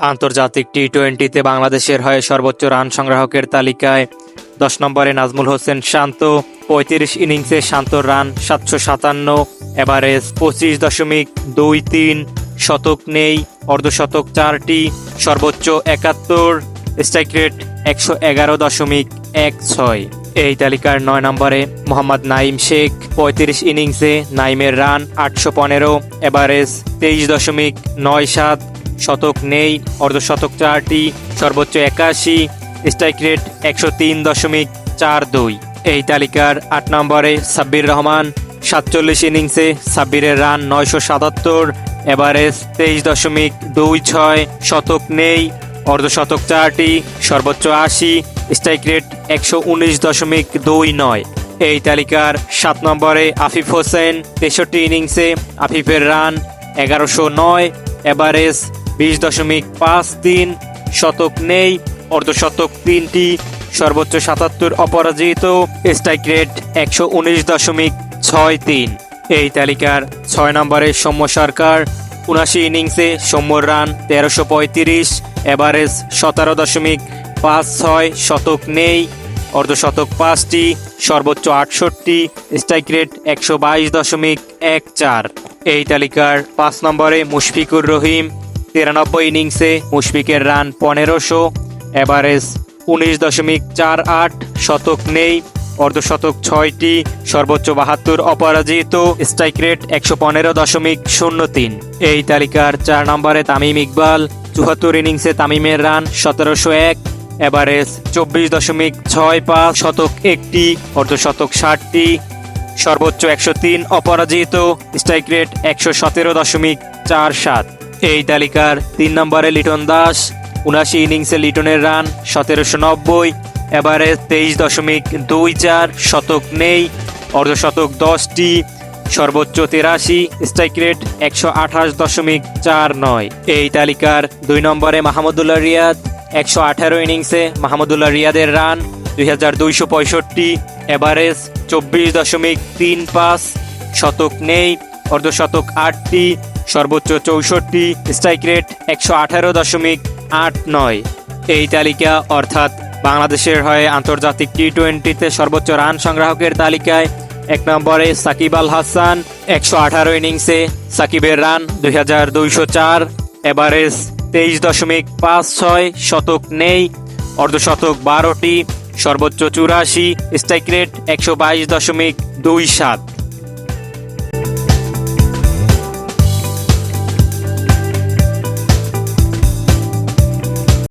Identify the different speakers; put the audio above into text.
Speaker 1: আন্তর্জাতিক টি টোয়েন্টিতে বাংলাদেশের হয়ে সর্বোচ্চ রান সংগ্রাহকের তালিকায় দশ নম্বরে নাজমুল হোসেন শান্ত, পঁয়ত্রিশ ইনিংসে শান্তর রান সাতশো সাতান্ন এভারেজ পঁচিশ দশমিক দুই তিন, শতক নেই, অর্ধশতক চারটি, সর্বোচ্চ একাত্তর, স্ট্রাইক রেট একশো এগারো দশমিক এক ছয়। এই তালিকার নয় নম্বরে মোহাম্মদ নাইম শেখ, পঁয়ত্রিশ ইনিংসে নাইমের রান আটশো পনেরো এভারেজ তেইশ দশমিক নয় সাত শতক নেই, অর্ধশতক চারটি, সর্বোচ্চ একাশি, স্ট্রাইক রেট একশো তিন দশমিক চার দুই। এই তালিকার আট নম্বরে সাব্বির রহমান, সাতচল্লিশ ইনিংসে সাব্বিরের রান নয়শো সাতাত্তর, এভারেজ তেইশ দশমিক দুই ছয়, শতক নেই, অর্ধশতক চারটি, সর্বোচ্চ আশি, স্ট্রাইক রেট একশো উনিশ দশমিক দুই নয়। এই তালিকার সাত নম্বরে আফিফ হোসেন, তেষট্টি ইনিংসে আফিফের রান এগারোশো নয়, এভারেজ বিশ দশমিক পাঁচ তিন শতক নেই, অর্ধশতক তিনটি, সর্বোচ্চ সাতাত্তর অপরাজিত, স্ট্রাইক রেট একশো উনিশ দশমিক ছয় তিন। এই তালিকার ছয় নম্বরে সৌম্য সরকার উনাশি ইনিংসে সৌম্যর রান তেরোশো পঁয়ত্রিশ, এভারেজ সতেরো দশমিক পাঁচ ছয় শতক নেই, অর্ধশতক পাঁচটি, সর্বোচ্চ আটষট্টি, স্ট্রাইক রেট একশো বাইশ দশমিক এক চার। এই তালিকার পাঁচ নম্বরে মুশফিকুর রহিম তিরানব্বই ইনিংসে মুশফিকের রান পনেরোশো। এভারেজ উনিশ দশমিক চার আট শতক নেই। অর্ধশতক ছয়টি, সর্বোচ্চ বাহাত্তর অপরাজিত। স্ট্রাইক রেট একশো পনেরো দশমিক শূন্য তিন। এই তালিকার চার নম্বরে তামিম ইকবাল চুহাত্তর ইনিংসে তামিমের রান সতেরোশো এক। এভারেজ চব্বিশ দশমিক ছয় পাঁচ শতক একটি, অর্ধশতক ষাটটি। সর্বোচ্চ একশো তিন অপরাজিত। স্ট্রাইক রেট একশো সতেরো দশমিক চার সাত। এই তালিকার তিন নম্বরে লিটন দাস উনাশি ইনিংসে লিটনের রান, সতেরোশো নব্বই এভারেজ তেইশ দশমিক দুই চার, শতক নেই, অর্ধশতক দশটি, সর্বোচ্চ তেরাশি স্ট্রাইক রেট একশো আঠাশ দশমিক চার নয়। এই তালিকার দুই নম্বরে মাহমুদুল্লাহ রিয়াদ, একশো আঠারো ইনিংসে মাহমুদুল্লাহ রিয়াদের রান, দুই হাজার দুইশো পঁয়ষট্টি এভারেজ চব্বিশ দশমিক তিন পাঁচ, শতক নেই, অর্ধশতক আটটি সর্বোচ্চ চৌষট্টি, স্ট্রাইক রেট একশো আঠারো দশমিক আট নয়। এই তালিকা অর্থাৎ বাংলাদেশের হয়ে আন্তর্জাতিক টি টোয়েন্টিতে সর্বোচ্চ রান সংগ্রাহকের তালিকায় এক নম্বরে সাকিব আল হাসান একশো আঠারো ইনিংসে সাকিবের রান দুই হাজার দুইশো চার, এভারেজ তেইশ দশমিক পাঁচ ছয় শতক নেই, অর্ধশতক বারোটি, সর্বোচ্চ চুরাশি, স্ট্রাইক রেট একশো বাইশ দশমিক দুই সাত।